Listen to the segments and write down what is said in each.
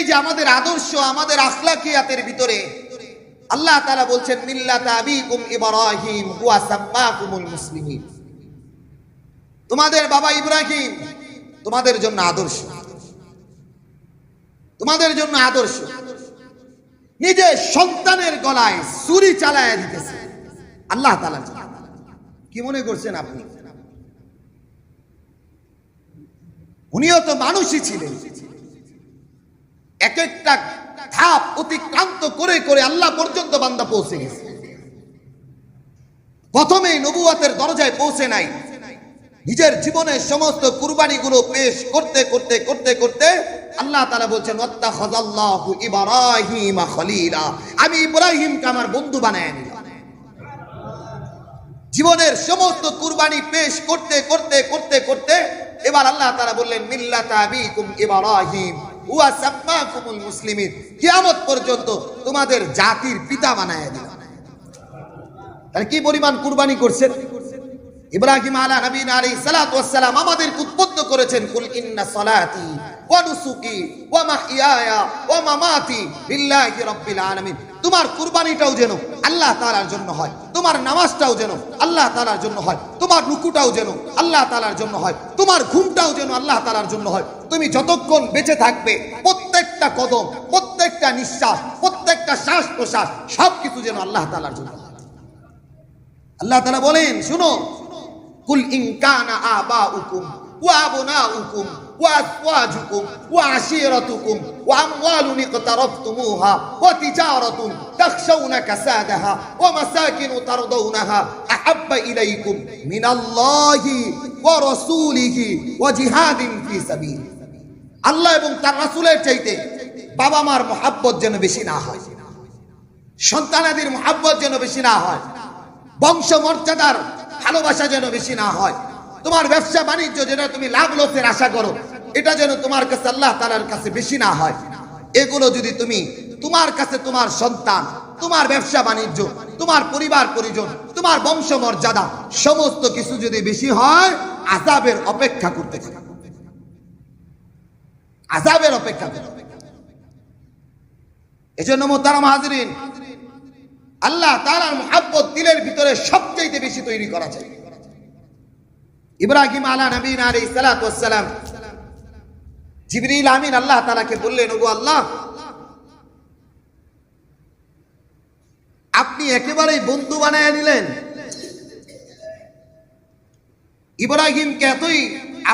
এই যে আমাদের আদর্শ, আমাদের আখলাকিয়াতের ভিতরে, আল্লাহ তাআলা বলছেন তোমাদের বাবা ইব্রাহিম, তোমাদের জন্য আদর্শ। তোমাদের জন্য আদর্শ। নিজের সন্তানের গলায় ছুরি চালায় দিতেছে। আল্লাহ তাআলা কি মনে করছেন আপনি? উনিও তো মানুষই ছিলেন। এক একটা ধাপ অতিক্রান্ত করে করে আল্লাহ পর্যন্ত বান্দা পৌঁছে গেছে। প্রথমেই নবুয়াতের দরজায় পৌঁছে নাই। নিজের জীবনের সমস্ত কুরবানিগুলো পেশ করতে করতে করতে করতে আল্লাহ তাআলা বলছেন আমি ইব্রাহিমকে আমার বন্ধু বানায় নিলাম। জীবনের সমস্ত কুরবানি পেশ করতে করতে করতে করতে এবার আল্লাহ তারা বললেন, মিল্লাতা আবিকুম ইব্রাহিম। হুয়া সাম্মাকুমুল মুসলিমিন। কিয়ামত পর্যন্ত তোমাদের জাতির পিতা বানায় দিল তাহলে কি পরিমাণ কুরবানি করছেন? ইব্রাহিম আলা নবীন আলী সালাত ওয়াসালাম সালাম উৎপন্ন করেছেন, কুল ইন্না সলাতি ওয়া নুসুকি ওয়া মাহইয়ায়া ওয়া মামাতি লিল্লাহি রাব্বিল আলামিন। তোমার কুরবানিটাও যেন আল্লাহ তালার জন্য হয়, তোমার নামাজটাও যেন আল্লাহ তালার জন্য হয়, তোমার রুকুটাও যেন আল্লাহ তালার জন্য হয়, তোমার ঘুমটাও যেন আল্লাহ তালার জন্য হয়। তুমি যতক্ষণ বেঁচে থাকবে, প্রত্যেকটা কদম, প্রত্যেকটা নিঃশ্বাস, প্রত্যেকটা শ্বাস প্রশ্বাস সবকিছু যেন আল্লাহ তালার জন্য হয়। আল্লাহ তালা বলেন, শুনো, কুল ইন কানা আবাউকুম ওয়া আবনাউকুম ওয়া ইqtaraftumuha ওয়া তিজারাতুন তাখশাউনা কাসাদাহা ওয়া মাসাকিন তারদাউনাহা আহাব্বা ইলাইকুম মিনাল্লাহি ওয়া রাসূলিহি ওয়া জিহাদিন ফি সাবিল আল্লাহ এবং তার রাসূলের চাইতে বাবা মার মহাব্বত যেন বেশি না হয়, সন্তানাদির মহাব্বত যেন বেশি না হয় বংশ মর্যাদার ভালোবাসা যেন বেশি না হয়। তোমার ব্যবসা বাণিজ্য যেন তুমি লাভ লসের আশা করো এটা যেন তোমার কাছে আল্লাহ তালার কাছে বেশি না হয়। এগুলো যদি তুমি তোমার কাছে তোমার সন্তান, তোমার ব্যবসা বাণিজ্য, তোমার পরিবার পরিজন, তোমার বংশ মর্যাদা সমস্ত কিছু যদি বেশি হয় আজাবের অপেক্ষা করতে থাকা। আজাবের অপেক্ষা করতে এজন্য মোতারাম হাজরিন, আল্লাহ তালার মহাব্বত দিলের ভিতরে সবচাইতে বেশি তৈরি করা যায়। ইব্রাহিম আলা নবীন আলী সালাম জিবরিল আমিন আল্লাহ তালাকে বললেন, ওগো আল্লাহ, আপনি একেবারেই বন্ধু বানায় নিলেন। ইব্রাহিমকে এতই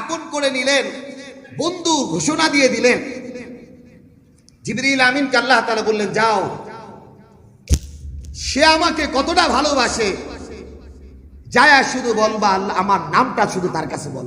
আপন করে নিলেন, বন্ধু ঘোষণা দিয়ে দিলেন। জিবরিল আমিনকে আল্লাহ তালা বললেন, যাও, সে আমাকে কতটা ভালোবাসে। যায়া শুধু বলবা, আল্লাহ, আমার নামটা শুধু তার কাছে বল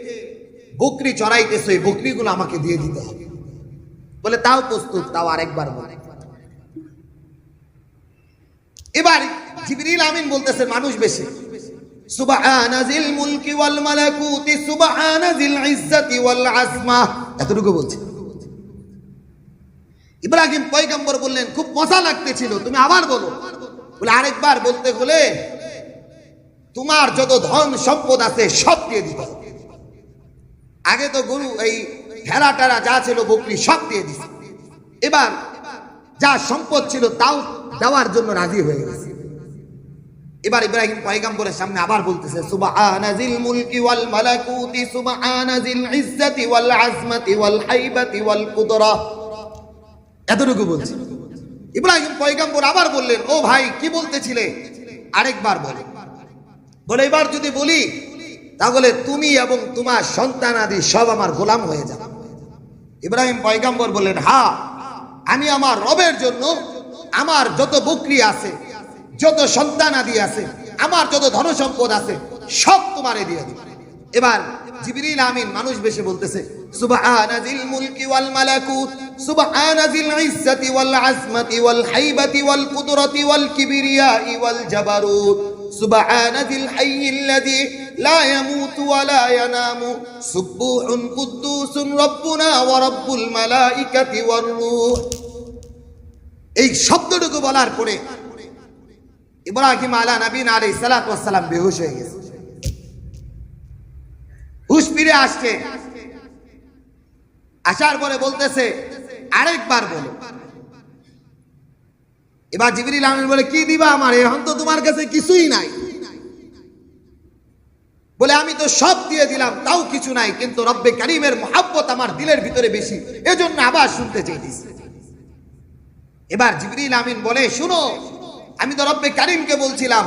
বকরি চড়াইতেছো এই বকরিগুলো আমাকে দিয়ে দিতে হবে। বলে, তাও প্রস্তুত, তাও আরেকবার বলে। এবার জিবরিল আমিন বলতেছে, মানুষ বেশি। এতটুকু বলছে। ইব্রাহিম পয়গম্বর বললেন, খুব মজা লাগতেছিল, তুমি আবার বলো। বলে, আরেকবার বলতে হলে তোমার যত ধন সম্পদ আছে সব দিয়ে দিতে হবে। আগে তো গরু এই ভেড়া টেরা যা ছিল বকরি সব দিয়ে দিছে। এবার যা সম্পদ ছিল তাও দেওয়ার জন্য রাজি হয়ে গেছে। এবার ইব্রাহিম পয়গম্বরের সামনে আবার বলতেছে সুবহানাজিল মুলকি ওয়াল মালাকুতি সুবহানাজিল ইজ্জাতি ওয়াল আজমাতি ওয়াল হাইবাতি ওয়াল কুদরা। এতটুকু বলছি। ইব্রাহিম পয়গম্বর আবার বললেন, ও ভাই, কি বলতেছিলে? আরেকবার বলে। বলে, এবার যদি বলি তাহলে তুমি এবং তোমার সন্তানাদি সব আমার গোলাম হয়ে যাবে। ইব্রাহিম পয়গাম্বর বললেন, হা, আমি আমার রবের জন্য আমার যত বকরি আছে, যত সন্তান আদি আছে, আমার যত ধন সম্পদ আছে, সব তোমার দিয়ে দিব। এবার জিবরিল আমিন মানুষ বেশি বলতেছে সুবহানাজিল মুলকি ওয়াল মালাকুত ইজ্জাতি ওয়াল আজমতি ওয়াল হাইবাতি ওয়াল কুদরতি ওয়াল কিবরিয়া ওয়াল জাবারুত لا يموت ولا ينام سبوح قدوس ربنا ورب الملائكة والروح এই শব্দটুকু বলার পরে ইব্রাহিম আলা নবীন আলী সালাম বেহুশ হয়ে গেছে হুশ ফিরে আসছে আসার পরে বলতেছে আরেকবার বলো এবার জিবরিল আমিন বলে কি দিবা আমার এখন তো তোমার কাছে কিছুই নাই বলে, আমি তো সব দিয়ে দিলাম, তাও কিছু নাই, কিন্তু রব্বে কারিমের মহাব্বত আমার দিলের ভিতরে বেশি। এজন্য আবার শুনতে চাইতেছি। এবার জিবরিল আমিন বলে, শুনো, আমি তো রব্বে কারিমকে বলছিলাম,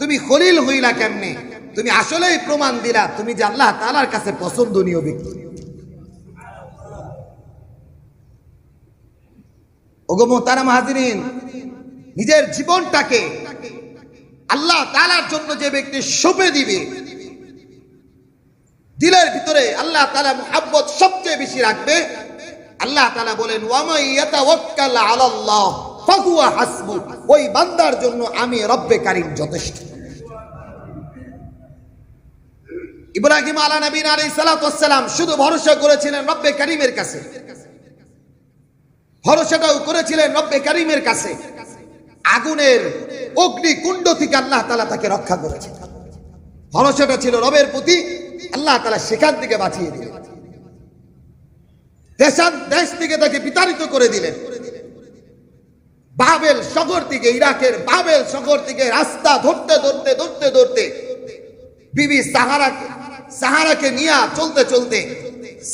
তুমি খলিল হইলা কেমনে? তুমি আসলেই প্রমাণ দিলা, তুমি যে আল্লাহ তালার কাছে পছন্দনীয় ব্যক্তি। ওগো মোতারা মাহাদিন নিজের জীবনটাকে আল্লাহ তালার জন্য যে ব্যক্তি সঁপে দিবে দিলের ভিতরে আল্লাহ তালা মুহাব্বত সবচেয়ে বেশি রাখবে। আল্লাহ তালা বলেন ওই বান্দার জন্য আমি রব্বে কারিম যথেষ্ট। ইব্রাহিম আলা নবীন আলাইহিস সালাতু ওয়াসসালাম শুধু ভরসা করেছিলেন রব্বে কারিমের কাছে। ভরসাটাও করেছিলেন রব্বে কারিমের কাছে। আগুনের অগ্নি কুণ্ড থেকে আল্লাহ তালা তাকে রক্ষা করেছে ভরসাটা ছিল রবের প্রতি আল্লাহ তালা সেখান থেকে বাঁচিয়ে দিলেন। দেশান দেশ থেকে তাকে বিতাড়িত করে দিলেন। বাবেল শহর থেকে, ইরাকের বাবেল শহর থেকে রাস্তা ধরতে ধরতে ধরতে ধরতে বিবি সাহারাকে সাহারাকে নিয়ে চলতে চলতে,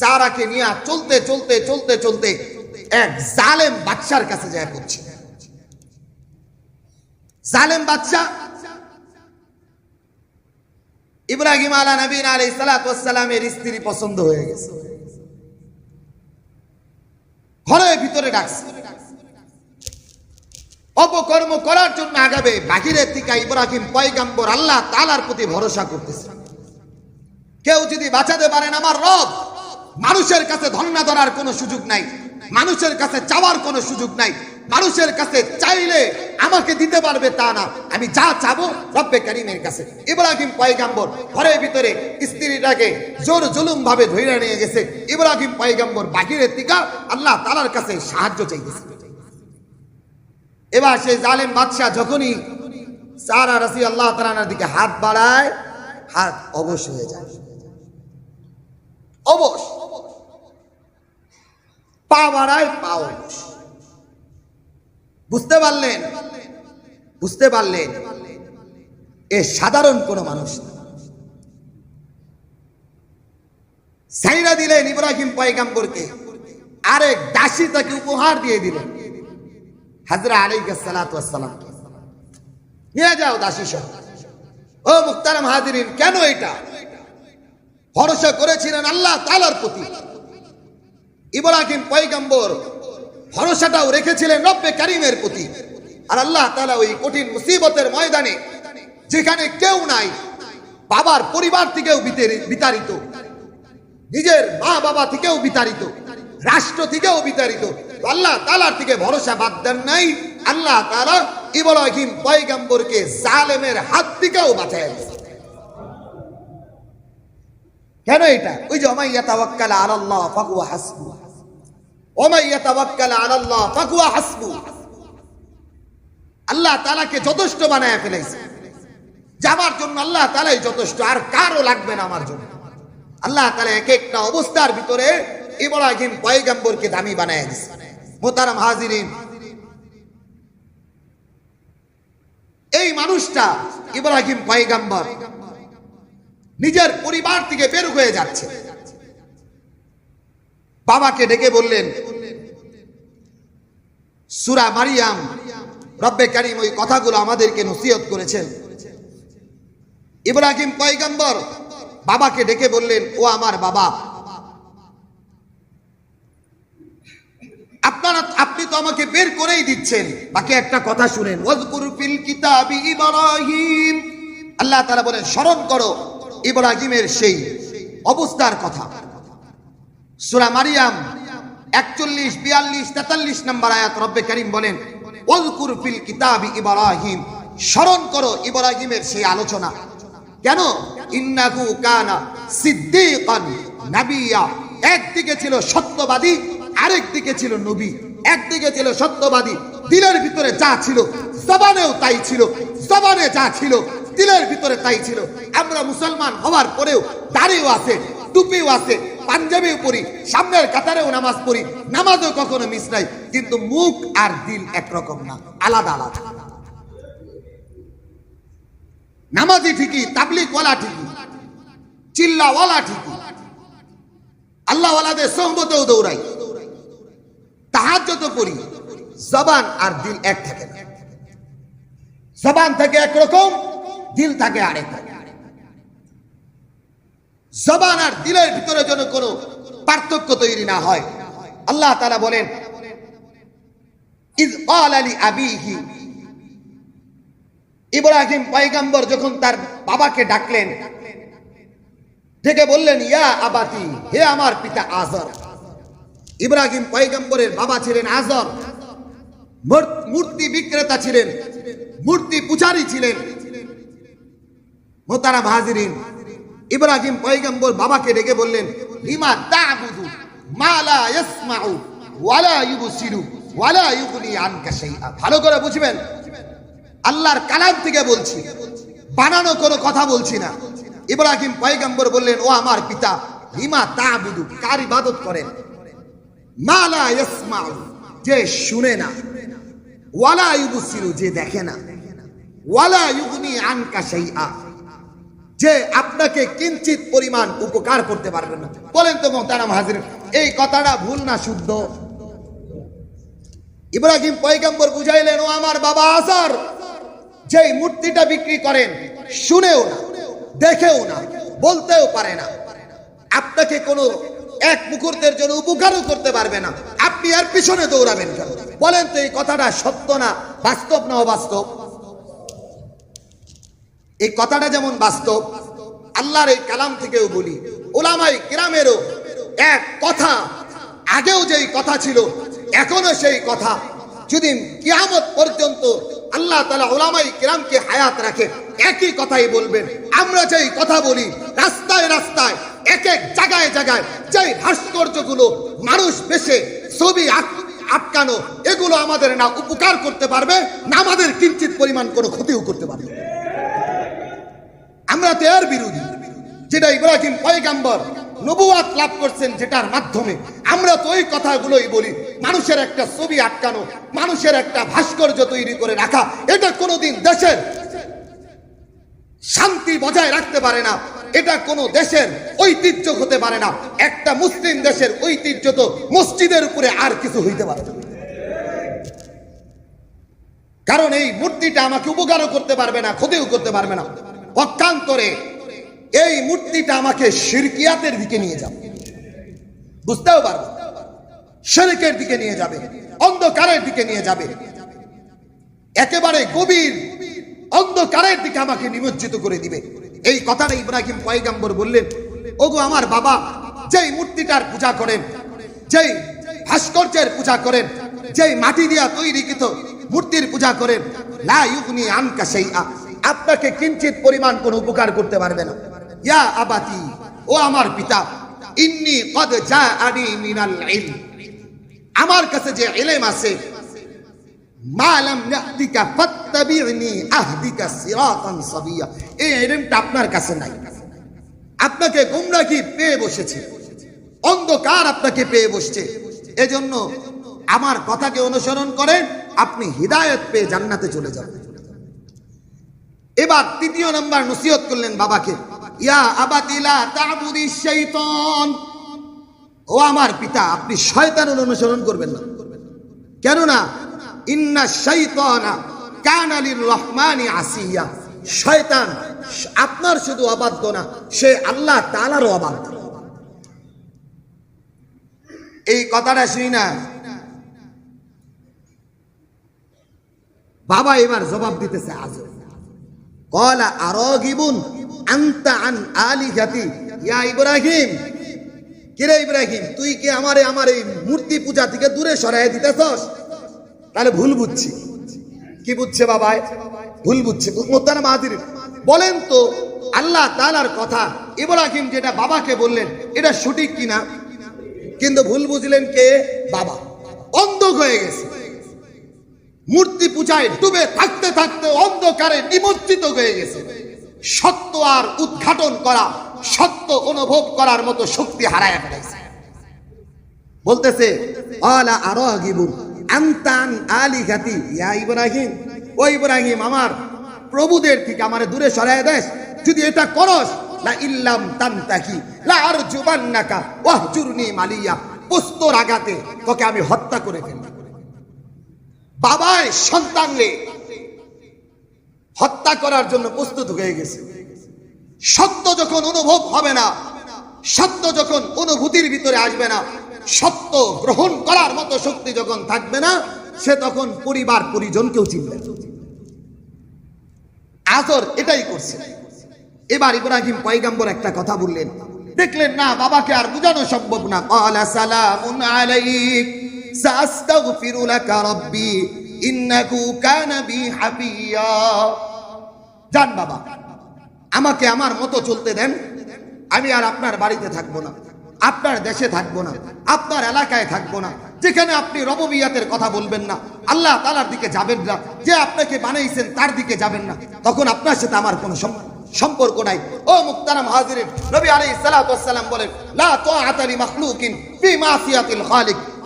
সাহারাকে নিয়ে চলতে চলতে চলতে চলতে এক জালেম বাদশার কাছে যায় পড়ছে। জালেম বাদশা ইব্রাহিম আলা নবীন আলাই সালামের স্ত্রী পছন্দ হয়ে গেছে। ঘরের ভিতরে ডাকছে। অপকর্ম করার জন্য আগাবে বাহিরের থেকে ইব্রাহিম পয়গাম্বর আল্লাহ তালার প্রতি ভরসা করতেছে। কেউ যদি বাঁচাতে পারেন আমার রব, মানুষের কাছে ধন্না ধরার কোনো সুযোগ নাই, মানুষের কাছে চাওয়ার কোনো সুযোগ নাই মানুষের কাছে চাইলে আমাকে দিতে পারবে তা না। আমি যা চাবো রব্বে কারিমের কাছে। ইব্রাহিম পয়গাম্বর ঘরের ভিতরে স্ত্রীটাকে জোর জুলুম ভাবে ধরে নিয়ে গেছে। ইব্রাহিম পয়গাম্বর বাহিরের থেকে আল্লাহ তালার কাছে সাহায্য চাইতেছে। এবার সেই জালেম বাদশাহ যখনই সারা রাসি আল্লাহ তালার দিকে হাত বাড়ায়, হাত অবশ হয়ে যায়। অবশ। পা বাড়ায়, পা অবশ। বুঝতে পারলেন? বুঝতে পারলেন? এ সাধারণ কোন মানুষ সাইরা দিলেন ইব্রাহিম পয়গাম্বরকে। আরেক দাসী তাকে উপহার দিয়ে দিলেন। হাজরা আলাইসালাম নিয়ে যাও দাসী সহ ও মুক্তারাম হাজিরিন, কেন এটা? ভরসা করেছিলেন আল্লাহ তালার প্রতি। ইব্রাহিম পয়গম্বর ভরসাটাও রেখেছিলেন রব্বে কারিমের প্রতি। আর আল্লাহ তালা ওই কঠিন মুসিবতের ময়দানে যেখানে কেউ নাই, বাবার পরিবার থেকেও বিতাড়িত। নিজের মা বাবা থেকেও বিতাড়িত। রাষ্ট্র থেকেও বিতাড়িত। আল্লাহ তালার থেকে ভরসা বাদ দেন নাই। আল্লাহ তালা ইব্রাহিম পয়গম্বরকে জালেমের হাত থেকেও বাঁচায় কেন এটা? ওই যে ওমাইয়া তাওয়াক্কাল আলাল্লাহ ফাকুয়া হাসবু ওমাইয়া তাওয়াক্কাল আলাল্লাহ ফাকুয়া হাসবু আল্লাহ তালাকে যথেষ্ট বানায় যাবার জন্য আল্লাহ তালাই যথেষ্ট, আর কারও লাগবে না আমার জন্য। আল্লাহ তালা এক একটা অবস্থার ভিতরে দামি বানায় মোতারাম হাজিরিন। এই মানুষটা ইব্রাহিম পয়গম্বর নিজের পরিবার থেকে বের হয়ে যাচ্ছে। বাবাকে ডেকে বললেন, সুরা মারিয়াম, রব্বে কারিম ওই কথাগুলো আমাদেরকে নসিহত করেছেন। ইব্রাহিম পয়গম্বর বাবাকে ডেকে বললেন, ও আমার বাবা, আপনারা, আপনি তো আমাকে বের করেই দিচ্ছেন। বাকি একটা কথা শুনেন আল্লাহ তাআলা বলেন, স্মরণ করো, ইব্রাহিমের সেই অবস্থার কথা। সূরা মারিয়াম, একচল্লিশ, বিয়াল্লিশ, তেতাল্লিশ নম্বর আয়াত রব্বে করিম বলেন ওজকুর ফিল কিতাবি ইব্রাহিম স্মরণ করো ইব্রাহিমের সেই আলোচনা। কেন? ইন্নাহু কানা সিদ্দিকান নাবিয়া। একদিকে ছিল সত্যবাদী, আরেক দিকে ছিল নবী। একদিকে ছিল সত্যবাদী, দিলের ভিতরে যা ছিল, জবানেও তাই ছিল, জবানে যা ছিল, দিলের ভিতরে তাই ছিল। আমরা মুসলমান হওয়ার পরেও দাড়িও আছে, টুপিও আছে পাঞ্জাবিও পড়ি সামনের কাতারেও নামাজ পড়ি। নামাজও কখনো মিস নাই, কিন্তু মুখ আর দিল একরকম না, আলাদা আলাদা। নামাজি ঠিকই তাবলিকওয়ালা ঠিকই, চিল্লাওয়ালা ঠিকই। আল্লাহওয়ালাদের সহমতেও দৌড়াই। তাহাজ্জত পড়ি, জবান আর দিল এক থাকে না। জবান থাকে একরকম, দিল থাকে আরেক জবান আর দিলের ভিতরে যেন কোনো পার্থক্য তৈরি না হয়। আল্লাহ তারা বলেন আবিহি। ইব্রাহিম পয়গাম্বর যখন তার বাবাকে ডাকলেন ডেকে বললেন, ইয়া আবাতি, হে আমার পিতা আজর। ইব্রাহিম পয়গম্বরের বাবা ছিলেন আজর, মূর্তি বিক্রেতা ছিলেন, মূর্তি পূজারী ছিলেন। মোতারা হাজিরিন ইব্রাহিম পয়গম্বর বাবাকে ডেকে বললেন, লিমা তা'বুদু মা লা ইয়াসমাউ ওয়ালা ইউবসিরু ওয়ালা ইউগনি আনকা শাইআ। ভালো করে বুঝবেন? আল্লাহর কালাম থেকে বলছি, বানানো কোনো কথা বলছি না। ইব্রাহিম পয়গম্বর বললেন, ও আমার পিতা, লিমা তা'বুদু, কার ইবাদত করেন? মা লা যে শুনে না। ওয়ালা ইউবসিরু, যে দেখে না। ওয়ালা ইউগনি আনকা শাইআ। যে আপনাকে কিঞ্চিত পরিমাণ উপকার করতে পারবেন না। বলেন তো মোহতারাম হাজির, এই কথাটা ভুল না শুদ্ধ? ইব্রাহিম পয়গম্বর বুঝাইলেন, ও আমার বাবা আসার, যেই মূর্তিটা বিক্রি করেন, শুনেও না, দেখেও না, বলতেও পারে না। আপনাকে কোনো এক মুহূর্তের জন্য উপকারও করতে পারবে না। আপনি আর পিছনে দৌড়াবেন কেন? বলেন তো এই কথাটা সত্য না বাস্তব না অবাস্তব? এই কথাটা যেমন বাস্তব, আল্লাহর এই কালাম থেকেও বলি, ওলামাই কিরামেরও এক কথা, আগেও যেই কথা ছিল, এখনও সেই কথা। যদি কিয়ামত পর্যন্ত আল্লাহ তালা ওলামাই কিরামকে হায়াত রাখে, একই কথাই বলবেন। আমরা যেই কথা বলি, রাস্তায় রাস্তায় এক এক জায়গায় জায়গায়, যেই ভাস্কর্যগুলো মানুষ বেশে ছবি আটকানো, এগুলো আমাদের না উপকার করতে পারবে, না আমাদের কিঞ্চিত পরিমাণ কোনো ক্ষতিও করতে পারবে। আমরা তো এর বিরোধী। যেটা ইব্রাহিম পয়গাম্বর নবুয়াত লাভ করছেন যেটার মাধ্যমে, আমরা তো ওই কথাগুলোই বলি, মানুষের একটা ছবি আটকানো, মানুষের একটা ভাস্কর্য তৈরি করে রাখা, এটা কোনোদিন দেশের শান্তি বজায় রাখতে পারে না, এটা কোনো দেশের ঐতিহ্য হতে পারে না, একটা মুসলিম দেশের ঐতিহ্য তো মসজিদের উপরে আর কিছু হইতে পারে কারণ এই মূর্তিটা আমাকে উপকারও করতে পারবে না, ক্ষতিও করতে পারবে না। পক্ষান্তরে এই মূর্তিটা আমাকে শিরকিয়াতের দিকে নিয়ে যাবে। বুঝতেও পারব? শেরেকের দিকে নিয়ে যাবে, অন্ধকারের দিকে নিয়ে যাবে। একেবারে গভীর অন্ধকারের দিকে আমাকে নিমজ্জিত করে দিবে। এই কথাটা ইব্রাহিম পয়গাম্বর বললেন, ওগো আমার বাবা, যেই মূর্তিটার পূজা করেন, যেই ভাস্কর্যের পূজা করেন, যেই মাটি দিয়া তৈরিকৃত মূর্তির পূজা করেন, লা ইউগনি আনকা শাইআ। আপনাকে কিঞ্চিত পরিমাণ কোনো উপকার করতে পারবে না। ইয়া আবাতি, ও আমার পিতা, ইন্নি কদ জাআনি মিনাল ইলম। আমার কাছে যে ইলম আছে মালাম ইয়াতিকা ফাত্তাবিউনি আহদিকা সিরাতান সাবিয়া। এই ইলমটা আপনার কাছে নাই। আপনাকে গুমরাহি পেয়ে বসেছে। অন্ধকার আপনাকে পেয়ে বসছে। এজন্য আমার কথাকে অনুসরণ করেন আপনি হিদায়ত পেয়ে জান্নাতে চলে যাবেন। এবার তৃতীয় নাম্বার নসিহত করলেন বাবাকে। ইয়া আবাতিলা তাবুদি শাইতান ও আমার পিতা, আপনি শয়তানের অনুসরণ করবেন না। কেননা, ইন্না শাইতানা কানা লিররহমানি আসিয়া। শয়তান আপনার শুধু অবাধ্য না, সে আল্লাহ তাআলারও অবাধ্য। এই কথাটা শুনি না। বাবা এবার জবাব দিতেছে আজ কলা আরগিবুন আনতা আন আলিহাতি ইয়া ইব্রাহিম কিরে ইব্রাহিম? তুই কি আমারে আমার এই মূর্তি পূজা থেকে দূরে সরাই দিতেছস? তাহলে ভুল বুঝছি। কি বুঝছে বাবাই ভুল বুঝছে। মোত্তানা মাহাতির বলেন তো, আল্লাহ তালার কথা, ইব্রাহিম যেটা বাবাকে বললেন, এটা সঠিক কিনা? কিন্তু ভুল বুঝলেন কে? বাবা। অন্ধ হয়ে গেছে। মূর্তি পূজায় ডুবে থাকতে থাকতে অন্ধকারে নিমজ্জিত হয়ে গেছে। সত্য আর উদ্ঘাটন করা, সত্য অনুভব করার মতো শক্তি হারায় ফেলেছে। বলতেছে, আলা আরাগিবু আনতান আলি গাতি ইয়া ইব্রাহিম। ও ইব্রাহিম আমার, প্রভুদের থেকে আমারে দূরে সরায় দেশ। যদি এটা করস, লা ইল্লাম তান্তাকি, লা আরজুবান্নাকা, ওয়াহজুরনি মালিয়া। পোস্তর আগাতে তোকে আমি হত্যা করে ফেলব। বাবায় সন্তানরে হত্যা করার জন্য প্রস্তুত হয়ে গেছে। সত্য যখন অনুভব হবে না, সত্য যখন অনুভূতির ভিতরে আসবে না, সত্য গ্রহণ করার মতো শক্তি যখন থাকবে না, সে তখন পরিবার পরিজনকেও চিনবে। আজর এটাই করছে। এবার ইব্রাহিম পয়গাম্বর একটা কথা বললেন। দেখলেন, না, বাবাকে আর বোঝানো সম্ভব না। আলাইক। সাস্তাগফিরু লাকা রাব্বি, ইন্নাহু কানা বি হাফিয়া। যান বাবা, আমাকে আমার মতো চলতে দেন, আমি আর আপনার বাড়িতে থাকব না, আপনার দেশে থাকব না, আপনার এলাকায় থাকব না, যেখানে আপনি রববিয়াতের কথা বলবেন না, আল্লাহ তালার দিকে যাবেন না, যে আপনাকে বানাইছেন তার দিকে যাবেন না, তখন আপনার সাথে আমার কোনো সম- সম্পর্ক নাই। ও মুক্তারাম হাজিরিন, নবী সালাতু ওয়াসসালাম বলেন, লা তাআতা লি মাখলুকিন ফি মাসিয়াতিল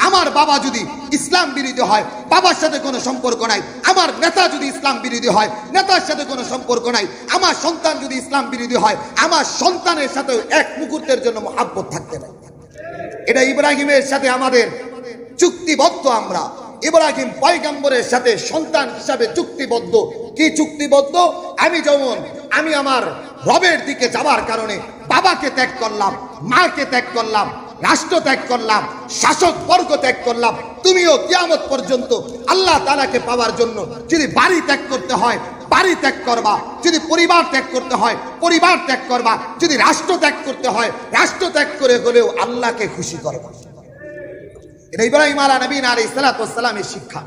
আমার বাবা যদি ইসলাম বিরোধী হয়, বাবার সাথে কোনো সম্পর্ক নাই, আমার নেতা যদি ইসলাম বিরোধী হয়, নেতার সাথে কোনো সম্পর্ক নাই, আমার সন্তান যদি ইসলাম বিরোধী হয়, আমার সন্তানের সাথে এক মুহূর্তের জন্য মহাব্বত থাকতে নাই এটা ইব্রাহিমের সাথে আমাদের চুক্তিবদ্ধ আমরা। ইব্রাহিম পয়গম্বরের সাথে সন্তান হিসাবে চুক্তিবদ্ধ। কি চুক্তিবদ্ধ? আমি যেমন, আমি আমার রবের দিকে যাবার কারণে বাবাকে ত্যাগ করলাম, মাকে ত্যাগ করলাম রাষ্ট্র ত্যাগ করলাম, শাসক বর্গ ত্যাগ করলাম, তুমিও কিয়ামত পর্যন্ত আল্লাহ তালাকে পাওয়ার জন্য যদি বাড়ি ত্যাগ করতে হয়, বাড়ি ত্যাগ করবা। যদি পরিবার ত্যাগ করতে হয়, পরিবার ত্যাগ করবা। যদি রাষ্ট্র ত্যাগ করতে হয়, রাষ্ট্র ত্যাগ করে হলেও আল্লাহকে খুশি করবা। এটা ইব্রাহিম আলা নবীন আলাইহিস সালাতু শিক্ষা।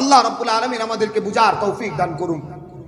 আল্লাহ রাব্বুল আলমিন আমাদেরকে বুঝার তৌফিক দান করুন।